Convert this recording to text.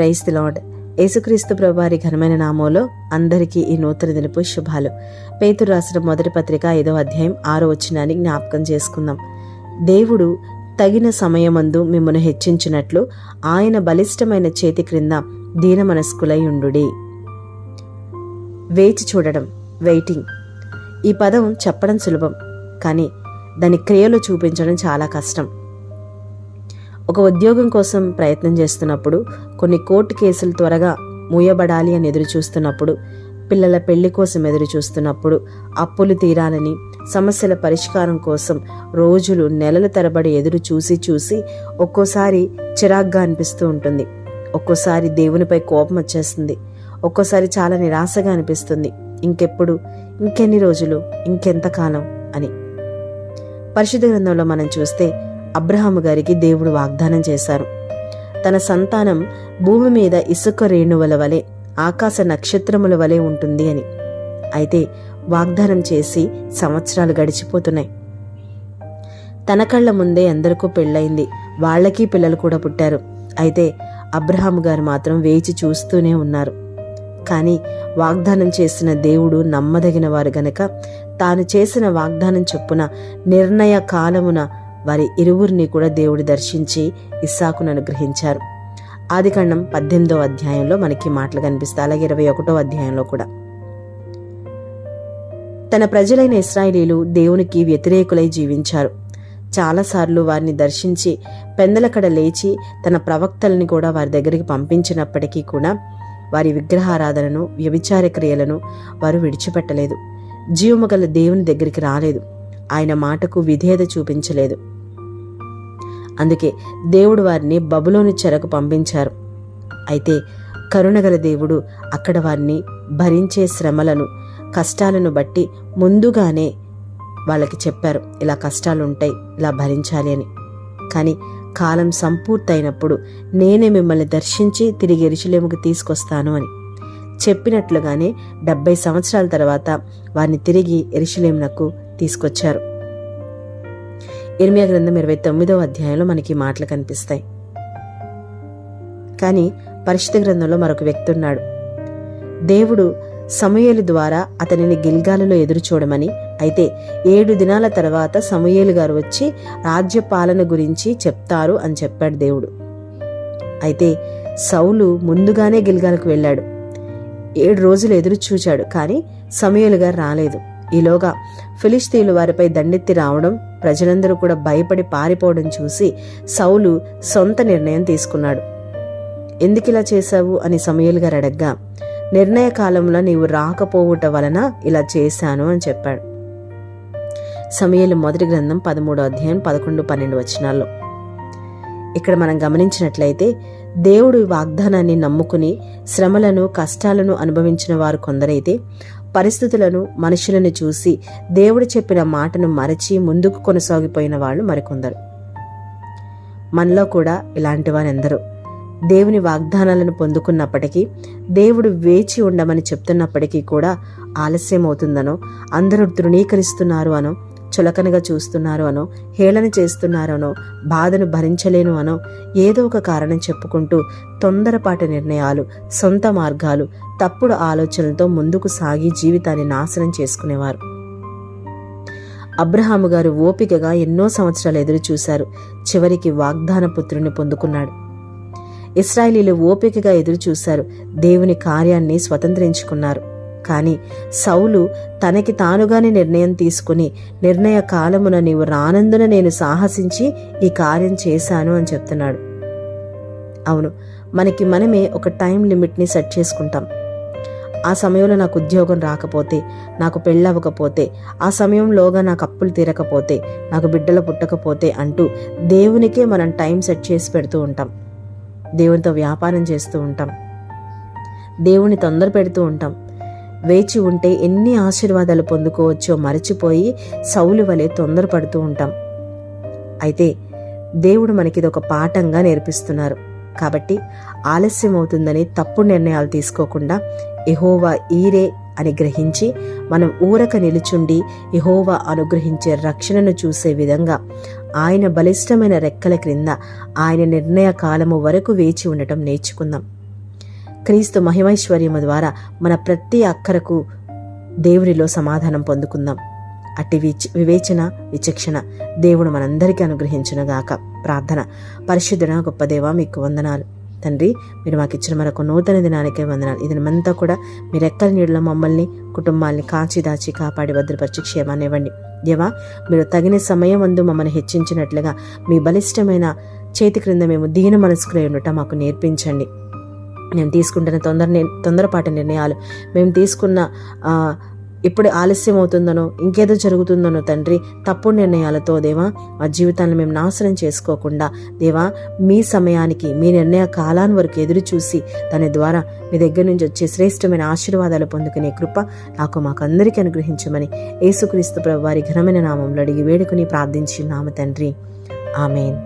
Praise the lord. యేసుక్రీస్తు ప్రభువారి ఘనమైన నామంలో అందరికీ ఈ నూతన దినపు శుభాలు. పేతురు రాసిన మొదటి పత్రిక ఐదో అధ్యాయం ఆరో వచ్చినాన్ని జ్ఞాపకం చేసుకుందాం. దేవుడు తగిన సమయమందు మిమ్మల్ని హెచ్చించినట్లు ఆయన బలిష్టమైన చేతి క్రింద దీన మనస్కులై ఉండుడి. వేచి చూడడం వెయిటింగ్. ఈ పదం చెప్పడం సులభం కానీ దాని క్రియలో చూపించడం చాలా కష్టం. ఒక ఉద్యోగం కోసం ప్రయత్నం చేస్తున్నప్పుడు కొన్ని కోర్టు కేసులు త్వరగా మూయబడాలి అని ఎదురు చూస్తున్నప్పుడు పిల్లల పెళ్ళి కోసం ఎదురు చూస్తున్నప్పుడు అప్పులు తీరాలని సమస్యల పరిష్కారం కోసం రోజులు నెలల తరబడి ఎదురు చూసి చూసి ఒక్కోసారి చిరాగ్గా అనిపిస్తూ ఉంటుంది. ఒక్కోసారి దేవునిపై కోపం వచ్చేస్తుంది. ఒక్కోసారి చాలా నిరాశగా అనిపిస్తుంది. ఇంకెప్పుడు? ఇంకెన్ని రోజులు? ఇంకెంతకాలం? అని. పరిశుద్ధ గ్రంథంలో మనం చూస్తే అబ్రహాము గారికి దేవుడు వాగ్దానం చేశారు. తన సంతానం భూమి మీద ఇసుక రేణువుల వలె ఆకాశ నక్షత్రముల వలె ఉంటుంది అని. అయితే వాగ్దానం చేసి సంవత్సరాలు గడిచిపోతున్నాయి. తన కళ్ళ ముందే ఎందరికో పెళ్ళయింది. వాళ్ళకి పిల్లలు కూడా పుట్టారు. అయితే అబ్రహాము గారు మాత్రం వేచి చూస్తూనే ఉన్నారు. కానీ వాగ్దానం చేసిన దేవుడు నమ్మదగిన వారు గనక తాను చేసిన వాగ్దానం చొప్పున నిర్ణయ కాలమున వారి ఇరువురిని కూడా దేవుడు దర్శించి ఇస్సాకును అనుగ్రహించారు. ఆదికాండం పద్దెనిమిదో అధ్యాయంలో మనకి మాటలు కనిపిస్తాయి. అలాగే ఇరవై ఒకటో అధ్యాయంలో కూడా. తన ప్రజలైన ఇస్రాయిలీలు దేవునికి వ్యతిరేకులై జీవించారు. చాలాసార్లు వారిని దర్శించి పెందలకడ లేచి తన ప్రవక్తల్ని కూడా వారి దగ్గరికి పంపించినప్పటికీ కూడా వారి విగ్రహారాధనను వ్యభిచార క్రియలను వారు విడిచిపెట్టలేదు. జీవము గల దేవుని దగ్గరికి రాలేదు. ఆయన మాటకు విధేయత చూపించలేదు. అందుకే దేవుడు వారిని బబులోని చెరకు పంపించారు. అయితే కరుణగల దేవుడు అక్కడ వారిని భరించే శ్రమలను కష్టాలను బట్టి ముందుగానే వాళ్ళకి చెప్పారు ఇలా కష్టాలు ఉంటాయి ఇలా భరించాలి అని. కానీ కాలం సంపూర్తయినప్పుడు నేనే మిమ్మల్ని దర్శించి తిరిగి ఎరుచలేముకు తీసుకొస్తాను అని. చెప్పినట్లుగానే డెబ్బై సంవత్సరాల తర్వాత వారిని తిరిగి ఎరుషలేమునకు తీసుకొచ్చారు. ఇర్మియా గ్రంథం ఇరవై తొమ్మిదవ అధ్యాయంలో మనకి మాటలు కనిపిస్తాయి. కానీ పరిశుద్ధ గ్రంథంలో మరొక వ్యక్తి ఉన్నాడు. దేవుడు సమూయేలు ద్వారా అతనిని గిల్గాలులో ఎదురు చూడమని అయితే ఏడు దినాల తర్వాత సమూయేలు గారు వచ్చి రాజ్యపాలన గురించి చెప్తారు అని చెప్పాడు దేవుడు. అయితే సౌలు ముందుగానే గిల్గాలకు వెళ్ళాడు. ఏడు రోజులు ఎదురు చూచాడు కానీ సమూయేలు గారు రాలేదు. ఈలోగా ఫిలిస్తీన్లు వారిపై దండెత్తి రావడం ప్రజలందరూ కూడా భయపడి పారిపోవడం చూసి సౌలు సొంత నిర్ణయం తీసుకున్నాడు. ఎందుకిలా చేశావు? అని సమయలు గారు అడగ్గా. నిర్ణయ కాలంలో నీవు రాకపోవుట వలన ఇలా చేశాను అని చెప్పాడు. సమయలు మొదటి గ్రంథం పదమూడో అధ్యాయం పదకొండు పన్నెండు వచనాల్లో. ఇక్కడ మనం గమనించినట్లయితే దేవుడు వాగ్దానాన్ని నమ్ముకుని శ్రమలను కష్టాలను అనుభవించిన వారు కొందరైతే పరిస్థితులను మనుషులను చూసి దేవుడు చెప్పిన మాటను మరచి ముందుకు కొనసాగిపోయిన వాళ్ళు మరికొందరు. మనలో కూడా ఇలాంటి వారెందరూ. దేవుని వాగ్దానాలను పొందుకున్నప్పటికీ దేవుడు వేచి ఉండమని చెప్తున్నప్పటికీ కూడా ఆలస్యం అవుతుందనో అందరూ తృణీకరిస్తున్నారు అనో చులకనగా చూస్తున్నారు అనో హేళన చేస్తున్నారనో బాధను భరించలేను అనో ఏదో ఒక కారణం చెప్పుకుంటూ తొందరపాటి నిర్ణయాలు సొంత మార్గాలు తప్పుడు ఆలోచనలతో ముందుకు సాగి జీవితాన్ని నాశనం చేసుకునేవారు. అబ్రహాము గారు ఓపికగా ఎన్నో సంవత్సరాలు ఎదురు చూశారు. చివరికి వాగ్దాన పుత్రుని పొందుకున్నాడు. ఇస్రాయలీలు ఓపికగా ఎదురు చూశారు. దేవుని కార్యాన్ని స్వతంత్రించుకున్నారు. కానీ సౌలు తనకి తానుగానే నిర్ణయం తీసుకుని నిర్ణయ కాలమున నీవు రానందున నేను సాహసించి ఈ కార్యం చేశాను అని చెప్తున్నాడు. అవును మనకి మనమే ఒక టైం లిమిట్ని సెట్ చేసుకుంటాం. ఆ సమయంలో నాకు ఉద్యోగం రాకపోతే నాకు పెళ్ళవకపోతే ఆ సమయంలోగా నాకు అప్పులు తీరకపోతే నాకు బిడ్డలు పుట్టకపోతే అంటూ దేవునికే మనం టైం సెట్ చేసి పెడుతూ ఉంటాం. దేవునితో వ్యాపారం చేస్తూ ఉంటాం. దేవుని తొందర పెడుతూ ఉంటాం. వేచి ఉంటే ఎన్ని ఆశీర్వాదాలు పొందుకోవచ్చో మరచిపోయి సౌలు వలె తొందరపడుతూ ఉంటాం. అయితే దేవుడు మనకిది ఒక పాఠంగా నేర్పిస్తున్నారు. కాబట్టి ఆలస్యం అవుతుందని తప్పు నిర్ణయాలు తీసుకోకుండా ఎహోవా ఈరే అని గ్రహించి మనం ఊరక నిలుచుండి యహోవా అనుగ్రహించే రక్షణను చూసే విధంగా ఆయన బలిష్టమైన రెక్కల క్రింద ఆయన నిర్ణయ కాలము వరకు వేచి ఉండటం నేర్చుకుందాం. క్రీస్తు మహిమైశ్వర్యము ద్వారా మన ప్రతి అక్కరకు దేవునిలో సమాధానం పొందుకుందాం. అట్టి విచ్ వివేచన విచక్షణ దేవుడు మనందరికీ అనుగ్రహించునుగాక. ప్రార్థన. పరిశుద్ధుడ గొప్ప దేవ మీకు వందనాలు. తండ్రి మీరు మాకు ఇచ్చిన మరొక నూతన దినానికే వందనాలు. ఇది మనమంతా కూడా మీరు ఎక్కడి నీళ్ళలో మమ్మల్ని కుటుంబాల్ని కాచి దాచి కాపాడి భద్రపరిచి క్షేమాన్ని ఇవ్వండి. దేవా మీరు తగిన సమయం అందు మమ్మల్ని హెచ్చించినట్లుగా మీ బలిష్టమైన చేతి క్రింద మేము దీన మనసుకులై ఉండటం మాకు నేర్పించండి. మేము తీసుకుంటున్న తొందర తొందరపాటి తొందరపాటు నిర్ణయాలు. మేము తీసుకున్న ఎప్పుడు ఆలస్యం అవుతుందనో ఇంకేదో జరుగుతుందనో తండ్రి తప్పుడు నిర్ణయాలతో దేవా మా జీవితాన్ని మేము నాశనం చేసుకోకుండా దేవా మీ సమయానికి మీ నిర్ణయ కాలాన్ని వరకు ఎదురు చూసి దాని ద్వారా మీ దగ్గర నుంచి వచ్చే శ్రేష్టమైన ఆశీర్వాదాలు పొందుకునే కృప నాకు మాకు అందరికీ అనుగ్రహించమని యేసుక్రీస్తు ప్రభు వారి ఘనమైన నామంలో అడిగి వేడుకుని ప్రార్థించి నామ తండ్రి. ఆమెన్.